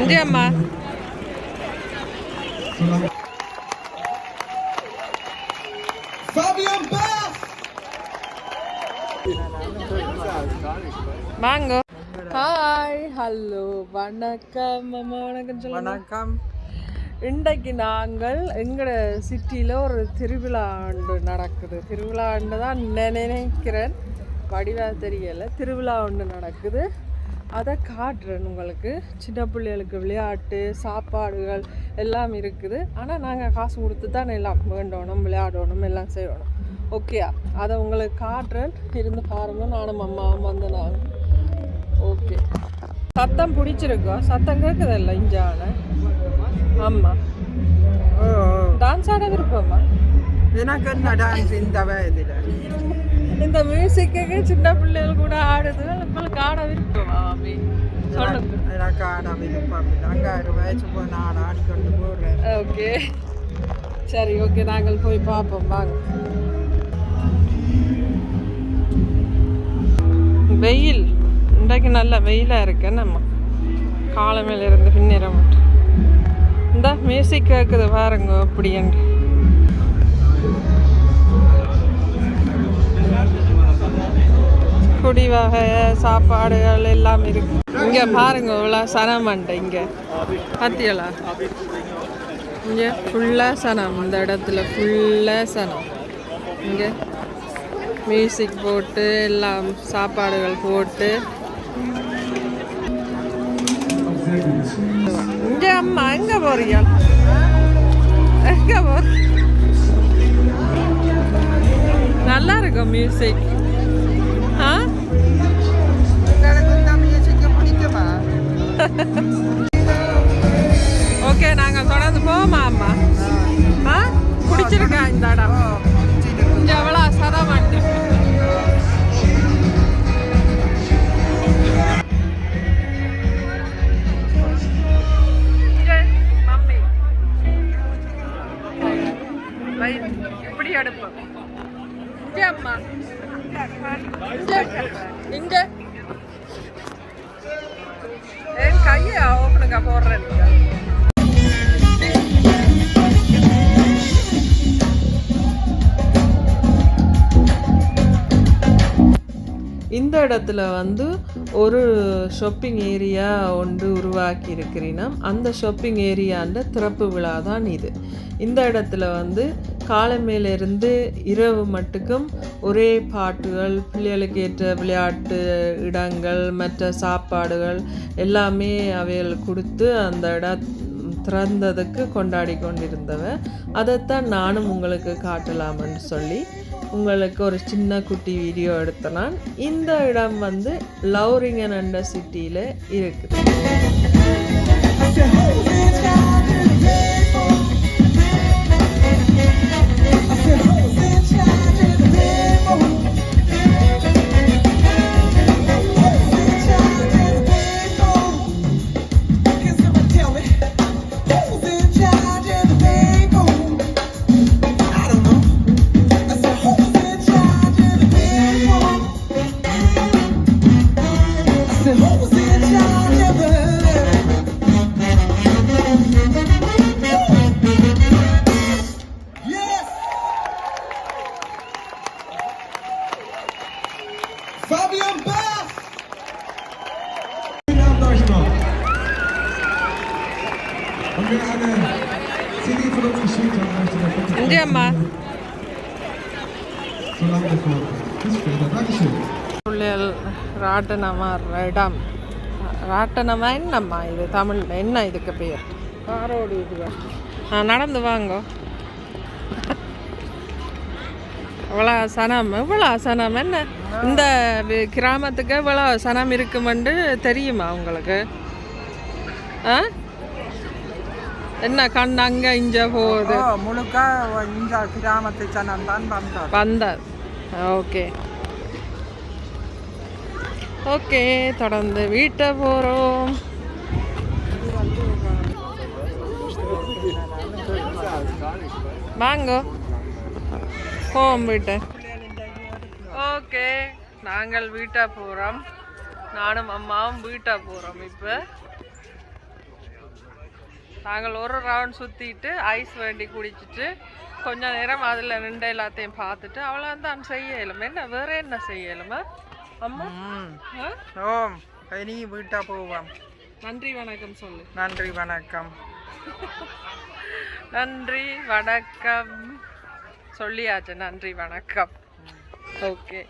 இங்கே அம்மா! வாங்க. ஹாய் ஹலோ வணக்கம் அம்மா வணக்கம் சொல்லுங்க. வணக்கம். இன்றைக்கு நாங்கள் எங்களோட சிட்டியில் ஒரு திருவிழா ஆண்டு நடக்குது. திருவிழா ஆண்டு தான் நினைக்கிறேன். வடிவா தெரியலை திருவிழா ஒன்று நடக்குது. அதை காட்டுறேன் உங்களுக்கு. சின்ன பிள்ளைகளுக்கு விளையாட்டு சாப்பாடுகள் எல்லாம் இருக்குது. ஆனால் நாங்கள் காசு கொடுத்து தான் எல்லாம் வேண்டணும் விளையாடணும் எல்லாம் செய்யணும். ஓகேயா அதை உங்களுக்கு காட்டுறேன். இருந்து பாருங்க நானும் அம்மாவும் வந்து நாங்கள் ஓகே சத்தம் பிடிச்சிருக்கோம் சத்தம் கேட்குதல்ல இஞ்சான ஆமாம். டான்ஸ் ஆட விருப்பமா? எனக்கு என்ன டான்ஸ் இந்த வயதில். இந்த மியூசிக்கு சின்ன பிள்ளைகள் கூட ஆடுது உங்களுக்கு ஆட விருப்பமா. மாமி எனக்கு ஆட விருப்பம் இல்லை அங்காயிரம் வயசு போய் நான் ஆடிக்கொண்டு போடுறேன் ஓகே. சரி ஓகே நாங்கள் போய் பார்ப்போம். வாங்க. வெயில். இன்றைக்கு நல்ல வெயிலாக இருக்கு. நம்ம காலை மேல இருந்து பின்னிரம் மட்டும் இந்த மியூசிக் கேட்குது பாருங்க அப்படி என்று குடி வகை சாப்பாடுகள் எல்லாம் இருக்கு. இங்கே பாருங்க இவ்வளோ சனமண்டை இங்கே. பாத்தியலா? இங்கே ஃபுல்லாக சனம் இந்த இடத்துல ஃபுல்லாக சனம். இங்கே மியூசிக் போட்டு எல்லாம் சாப்பாடுகள் போட்டு. இங்க அம்மா எங்க போறியா? எங்க போ நல்லா இருக்கும் மியூசிக் ஓகே நாங்கள் தொடர்ந்து போவோமா அம்மா? ஆ? பிடிச்சிருக்கா இந்த இடம் ஓ இங்கே எவ்வளோ சதமாட்டு மம்மி இப்படி அடுப்பு. இங்கே அம்மா. இங்கே இங்கே என் கையை ஓப்பனுங்க போடுறேன் இந்த இடத்துல வந்து ஒரு ஷாப்பிங் ஏரியா ஒன்று உருவாக்கி இருக்கிறீனா அந்த ஷாப்பிங் ஏரியாண்ட திறப்பு விழா தான் இது. இந்த இடத்துல வந்து காலமேலிருந்து இரவு மட்டுக்கும் ஒரே பாட்டுகள் பிள்ளைகளுக்கு ஏற்ற விளையாட்டு இடங்கள் மற்ற சாப்பாடுகள் எல்லாமே அவைகள் கொடுத்து அந்த இட திறந்ததுக்கு கொண்டாடி கொண்டிருந்தவ. அதைத்தான் நானும் உங்களுக்கு காட்டலாம்னு சொல்லி உங்களுக்கு ஒரு சின்ன குட்டி வீடியோ எடுத்த நான். இந்த இடம் வந்து லவ்ரிங்கன் அண்ட சிட்டியில் இருக்குது. Fabian Bach! Vielen Abend euch noch. Und wer eine CD von uns gespielt haben möchte, der kommt jetzt. Und ராட்டனமா இடம் ராட்டனமா என்னம்மா இது? தமிழில் என்ன இதுக்கு பேர்? காரோடு இது ஆ நடந்து வாங்க. இவ்வளோ சனம் இவ்வளோ சனம் என்ன? இந்த கிராமத்துக்கு இவ்வளோ சனம் இருக்குமென்று தெரியுமா உங்களுக்கு? ஆ? என்ன கண் அங்கே இங்கே போகுது? முழுக்க இந்த கிராமத்து ஜனம் தான் வந்தோம் வந்தார். ஓகே. ஓகே தொடர்ந்து வீட்டை போகிறோம் வாங்க. போவோம் வீட்டை. ஓகே நாங்கள் வீட்டை போகிறோம் நானும் அம்மாவும் வீட்டா போகிறோம் இப்போ. நாங்கள் ஒரு ரவுண்ட் சுற்றிட்டு ஐஸ் வேண்டி குடிச்சிட்டு கொஞ்ச நேரம் அதில் நின்று எல்லாத்தையும் பார்த்துட்டு அவ்வளோ தான் செய்யலுமே. என்ன வேறு என்ன செய்யலுமா அம்மா? ஓம். இனி வீட்டா போவோம். நன்றி வணக்கம் சொல்லு. நன்றி வணக்கம். நன்றி வணக்கம். சொல்லியாச்சு நன்றி வணக்கம். ஓகே.